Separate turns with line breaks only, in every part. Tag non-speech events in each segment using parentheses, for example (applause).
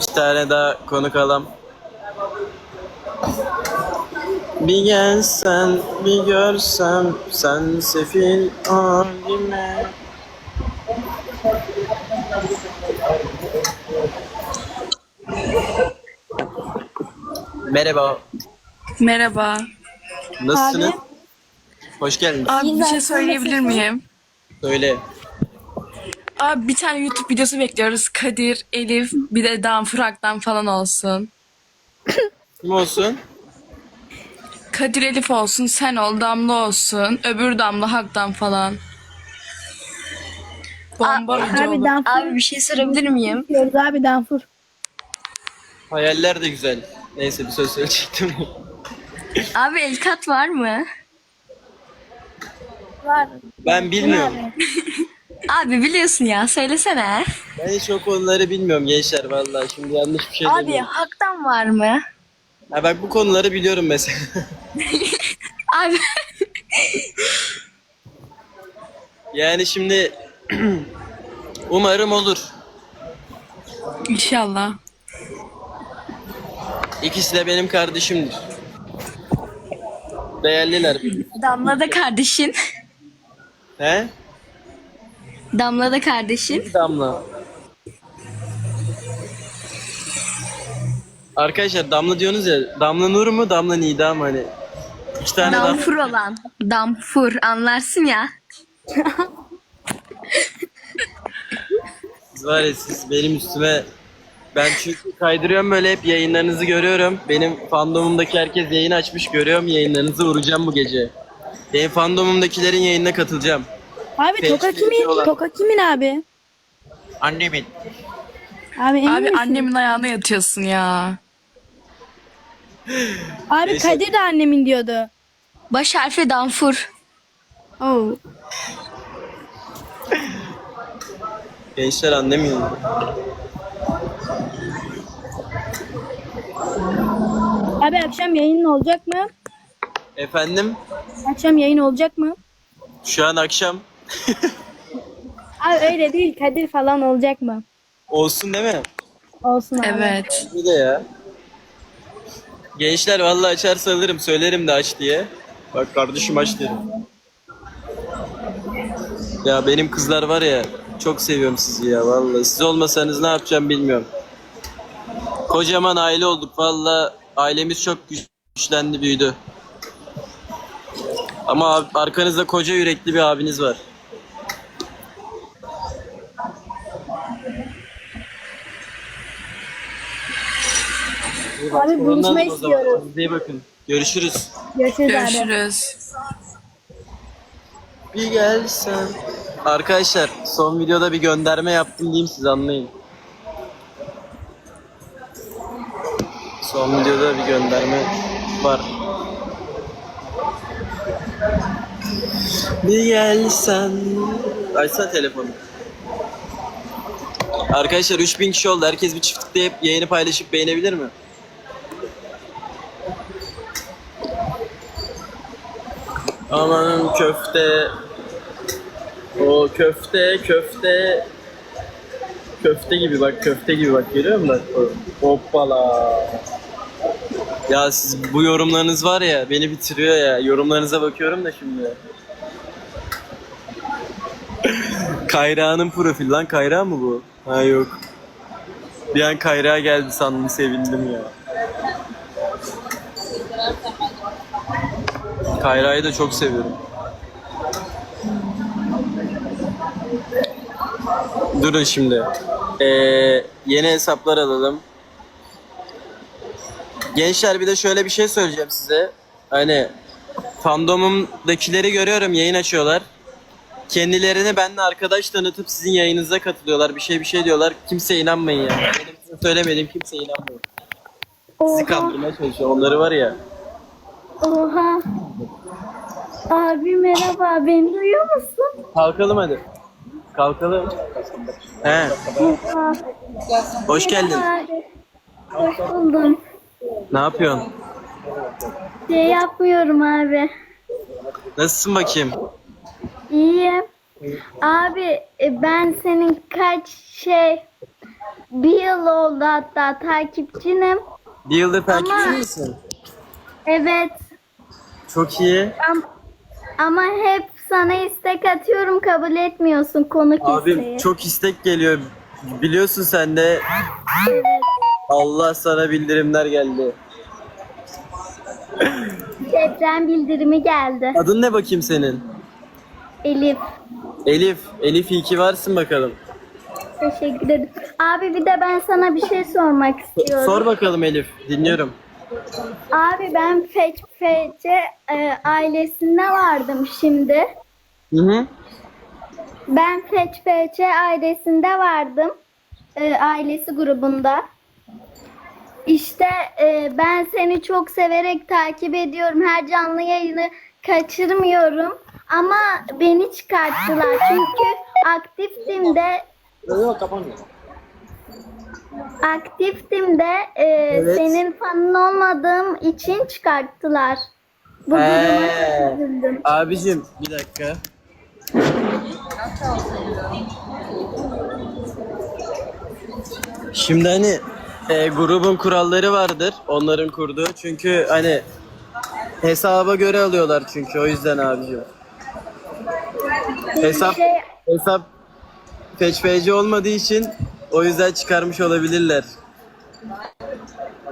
Bir tane daha konuk alalım. Bir gelsen, bir görsem, sen sefil halime. Merhaba,
Merhaba.
nasılsınız? Hoş geldiniz.
Abi bir şey söyleyebilir miyim?
Söyle.
Abi bir tane YouTube videosu bekliyoruz. Kadir, Elif, bir de Dan Fırak'tan falan olsun.
Kim olsun?
Kadir Elif olsun, sen ol, Damla olsun, öbür Damla Hak'tan falan. Bomba video
Abi
olur.
Danfur
Abi bir şey sorabilir miyim?
diyoruz abi Danfur.
Hayaller de güzel. Neyse bir söz söyleyecektim.
Abi Elkat var mı?
Var.
ben bilmiyorum.
Abi biliyorsun ya söylesene.
Ben hiç o konuları bilmiyorum gençler vallahi. Şimdi yanlış bir şey
Abi
demiyorum.
Hak'tan var mı?
Ha bak bu konuları biliyorum mesela. (laughs)
Abi
yani şimdi (clears throat) umarım olur.
İnşallah.
İkisi de benim kardeşimdir. Değerliler.
Damla da kardeşin.
He?
Damla da kardeşin.
Damla. Arkadaşlar Damla diyorsunuz ya. Damla Nur mu? Damla Nida mı hani? İki tane.
Damfur olan. Damfur anlarsın ya.
Siz var ya siz benim üstüme ben çünkü kaydırıyorum böyle hep yayınlarınızı görüyorum. Benim fandomumdaki herkes yayın açmış görüyorum yayınlarınızı vuracağım bu gece. Benim fandomumdakilerin yayınına katılacağım.
Abi Toka kimin? Toka kimin abi?
Annemin.
Abi emin
Abi
misin?
annemin ayağına yatıyorsun ya.
Abi
Neyse.
Kadir de annemin diyordu.
Baş harfi Damfur.
Oo.
Gençler anlemiyor.
Abi akşam yayın olacak mı?
Efendim
Akşam yayın olacak mı?
şu an akşam (laughs)
Abi öyle değil Kadir falan olacak mı?
olsun değil mi?
Olsun abi.
Evet.
Bir de ya. Gençler vallahi açarsa alırım söylerim de aç diye. Bak kardeşim aç derim. Ya benim kızlar var ya çok seviyorum sizi ya vallahi. Siz olmasanız ne yapacağım bilmiyorum. Kocaman aile olduk vallahi ailemiz çok güç- güçlendi büyüdü. Ama ab- arkanızda koca yürekli bir abiniz var.
Abi buluşma
Ondan sonra o zaman.
istiyoruz.
Kendinize iyi bakın. Görüşürüz.
Görüşürüz, abi.
Görüşürüz.
Bir gelsen. Arkadaşlar son videoda bir gönderme yaptım diyeyim siz anlayın. Son videoda bir gönderme var. Bir gelsen. Açsana telefonu. Arkadaşlar 3000 kişi oldu. Herkes bir çiftlikte hep yayını paylaşıp beğenebilir mi? Aman köfte. O köfte köfte. Köfte gibi bak köfte gibi bak görüyor musun? Hoppala. Ya siz bu yorumlarınız var ya beni bitiriyor ya. Yorumlarınıza bakıyorum da şimdi. (laughs) Kayra'nın profil lan Kayra mı bu? Ha yok. Bir an Kayra geldi sandım sevindim ya. Kayra'yı da çok seviyorum. Durun şimdi. Ee, yeni hesaplar alalım. Gençler bir de şöyle bir şey söyleyeceğim size. Hani fandomumdakileri görüyorum yayın açıyorlar. Kendilerini benimle arkadaş tanıtıp sizin yayınınıza katılıyorlar. Bir şey bir şey diyorlar. Kimseye inanmayın ya. Benim söylemediğim kimseye inanmayın. Sizi kandırmaya çalışıyor. Onları var ya.
Oha. Abi merhaba beni duyuyor musun?
Kalkalım hadi. Kalkalım. He.
Oha.
Hoş geldin.
Abi. Hoş buldum.
Ne yapıyorsun?
Şey yapmıyorum abi.
Nasılsın bakayım?
İyiyim. Abi e, ben senin kaç şey bir yıl oldu hatta takipçinim.
Bir yıldır takipçi
Ama-
misin?
Evet
Çok iyi.
am- ama hep sana istek atıyorum kabul etmiyorsun konuk
Abim
isteği.
çok istek geliyor. Biliyorsun sen de
Evet.
Allah sana bildirimler geldi.
Deprem bildirimi geldi.
Adın ne bakayım senin?
Elif.
Elif. Elif iyi ki varsın bakalım.
Teşekkür ederim. Abi bir de ben sana bir şey sormak istiyorum.
Sor bakalım Elif. Dinliyorum.
Abi ben Feçe e, ailesinde vardım şimdi.
Hı hı.
Ben Feçe ailesinde vardım. E, ailesi grubunda. İşte e, ben seni çok severek takip ediyorum. Her canlı yayını kaçırmıyorum. Ama beni çıkarttılar. Çünkü aktiftim de
Yok kapanmıyor.
Aktiftim de e, senin fanın olmadığım için çıkarttılar. Bu duruma
Ee,
çok üzüldüm.
abicim bir dakika. Şimdi hani e, grubun kuralları vardır. Onların kurduğu. Çünkü hani hesaba göre alıyorlar çünkü o yüzden abicim. Hesap
Şey,
hesap peçpeci olmadığı için o yüzden çıkarmış olabilirler.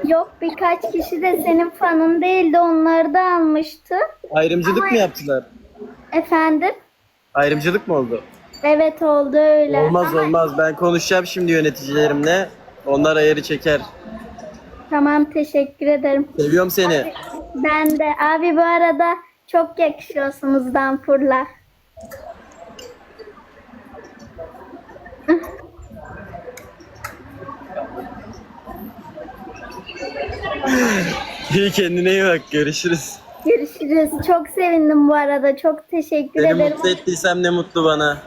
yok birkaç kişi de senin fanın değildi. Onları da almıştı.
Ayrımcılık
Ama-
mı yaptılar?
Efendim?
Ayrımcılık mı oldu?
Evet oldu öyle.
Olmaz
Ama-
olmaz. Ben konuşacağım şimdi yöneticilerimle. Onlar ayarı çeker.
Tamam teşekkür ederim.
Seviyorum seni.
Ben de. Abi bu arada çok yakışıyorsunuz Danfur'la.
İyi kendine iyi bak. Görüşürüz.
Görüşürüz. Çok sevindim bu arada. Çok teşekkür
Seni
ederim.
mutlu ettiysem ne mutlu bana.